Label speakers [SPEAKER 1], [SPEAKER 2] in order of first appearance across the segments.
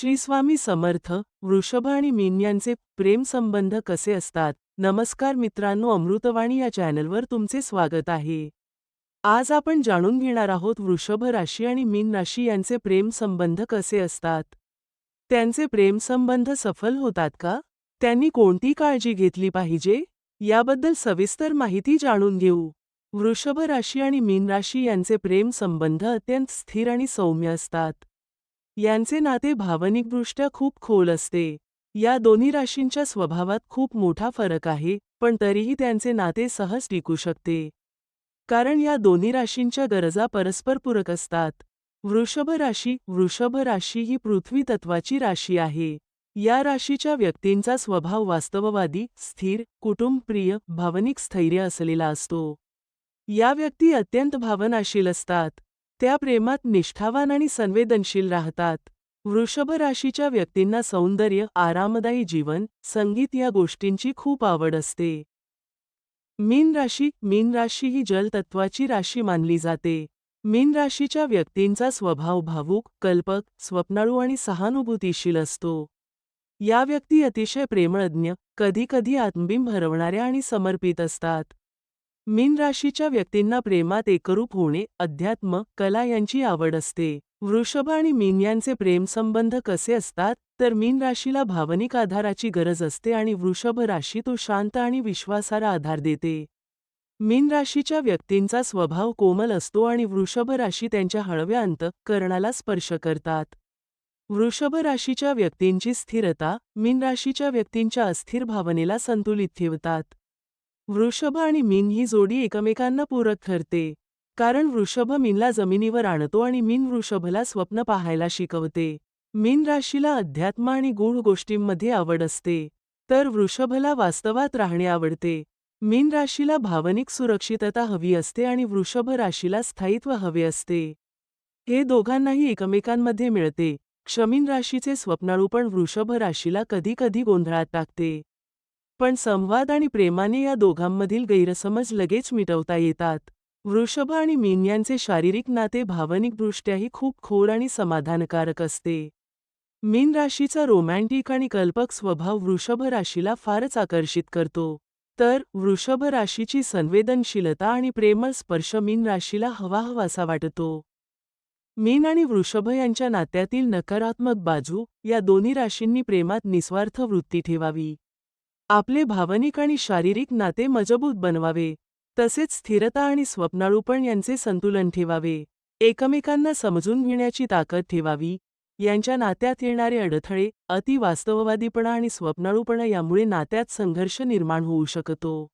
[SPEAKER 1] श्री स्वामी समर्थ वृषभ आणि मीन यांचे प्रेम संबंध कसे असतात? नमस्कार मित्रांनो अमृतवाणी या चॅनलवर तुमचे स्वागत आहे. आज आपण जाणून घेणार आहोत वृषभ राशी आणि मीन राशी यांचे प्रेम संबंध कसे असतात? त्यांचे प्रेमसंबंध सफल होतात का? त्यांनी कोणती काळजी घेतली पाहिजे? याबद्दल सविस्तर माहिती जाणून घेऊ. वृषभ राशी आणि मीन राशी यांचे प्रेम संबंध अत्यंत स्थिर आणि सौम्य असतात. यांचे नाते भावनिकदृष्ट्या खूप खोल असते. या दोन्ही राशींच्या स्वभावात खूप मोठा फरक आहे पण तरीही त्यांचे नाते सहज टिकू शकते. कारण या दोन्ही राशींच्या गरजा परस्परपूरक असतात. वृषभ राशी वृषभ राशी ही पृथ्वी तत्वाची राशी आहे. या राशीच्या व्यक्तींचा स्वभाव वास्तववादी स्थिर कुटुंबप्रिय भावनिक स्थैर्य असलेला असतो. या व्यक्ती अत्यंत भावनाशील असतात. त्या प्रेमात निष्ठावान आणि संवेदनशील राहतात. वृषभ राशीच्या व्यक्तींना सौंदर्य आरामदायी जीवन संगीत या गोष्टींची खूप आवड असते. मीन राशी मीन राशी ही जलतत्वाची राशी मानली जाते. मीन राशीच्या व्यक्तींचा स्वभाव भावूक कल्पक स्वप्नाळू आणि सहानुभूतीशील असतो. या व्यक्ती अतिशय प्रेमळज्ञ कधीकधी आत्मबिंब हरवणाऱ्या आणि समर्पित असतात. मीन राशीच्या व्यक्तींना प्रेमात एकरूप होणे अध्यात्म कला यांची आवड असते. वृषभ आणि मीन यांचे प्रेमसंबंध कसे असतात? तर मीन राशीला भावनिक आधाराची गरज असते आणि वृषभ राशी तो शांत आणि विश्वासारा आधार देते. मीन राशीच्या व्यक्तींचा स्वभाव कोमल असतो आणि वृषभ राशी त्यांच्या हळव्या अंत कर्णाला स्पर्श करतात. वृषभ राशीच्या व्यक्तींची स्थिरता मीन राशीच्या व्यक्तींच्या अस्थिर भावनेला संतुलित ठेवतात. वृषभ आणि मीन ही जोडी एकमेकांना पूरक ठरते. कारण वृषभ मीनला जमिनीवर आणतो आणि मीन वृषभला स्वप्न पाहायला शिकवते. मीन राशीला अध्यात्म आणि गूढ गोष्टींमध्ये आवड असते. तर वृषभला वास्तवात राहणे आवडते. मीन राशीला भावनिक सुरक्षितता हवी असते आणि वृषभ राशीला स्थायित्व हवे असते. हे दोघांनाही एकमेकांमध्ये मिळते. क्षमीन राशीचे स्वप्नाळू पण वृषभ राशीला कधीकधी गोंधळात टाकते. पण संवाद आणि प्रेमाने या दोघांमधील गैरसमज लगेच मिटवता येतात. वृषभ आणि मीन यांचे शारीरिक नाते भावनिकदृष्ट्याही खूप खोल आणि समाधानकारक असते. मीन राशीचा रोमॅन्टिक आणि कल्पक स्वभाव वृषभ राशीला फारच आकर्षित करतो. तर वृषभ राशीची संवेदनशीलता आणि प्रेमळ स्पर्श मीन राशीला हवाहवासा वाटतो. मीन आणि वृषभ यांच्या नात्यातील नकारात्मक बाजू या दोन्ही राशींनी प्रेमात निस्वार्थ वृत्ती ठेवावी. आपले भावनिक आणि शारीरिक नाते मजबूत बनवावे तसेच स्थिरता आणि स्वप्नाळूपण यांचे संतुलन ठेवावे एकमेकांना समजून घेण्याची ताकद ठेवावी यांच्या नात्यात येणारे अडथळे अतिवास्तववादीपणा आणि स्वप्नाळूपणा यामुळे नात्यात संघर्ष निर्माण होऊ शकतो.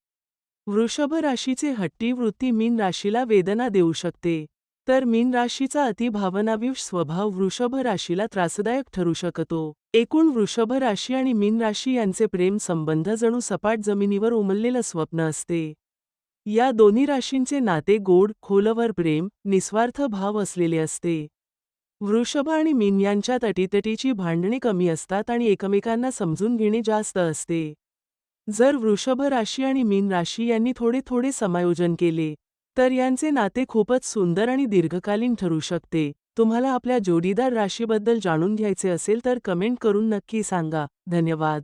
[SPEAKER 1] वृषभ राशीचे हट्टी वृत्ती मीन राशीला वेदना देऊ शकते. तर मीन राशीचा अतिभावनाविष स्वभाव वृषभ राशीला त्रासदायक ठरू शकतो. एकूण वृषभ राशी आणि मीन राशी यांचे प्रेम संबंध जणू सपाट जमिनीवर उमललेलं स्वप्न असते. या दोन्ही राशींचे नाते गोड खोलवर प्रेम निस्वार्थ भाव असलेले असते. वृषभ आणि मीन यांच्यात अटीतटीची भांडणे कमी असतात आणि एकमेकांना समजून घेणे जास्त असते. जर वृषभ राशी आणि मीन राशी यांनी थोडे थोडे समायोजन केले तर यांचे नाते खूपच सुंदर आणि दीर्घकालीन ठरू शकते. तुम्हाला आपल्या जोडीदार राशीबद्दल जाणून घ्यायचे असेल तर कमेंट करून नक्की सांगा. धन्यवाद.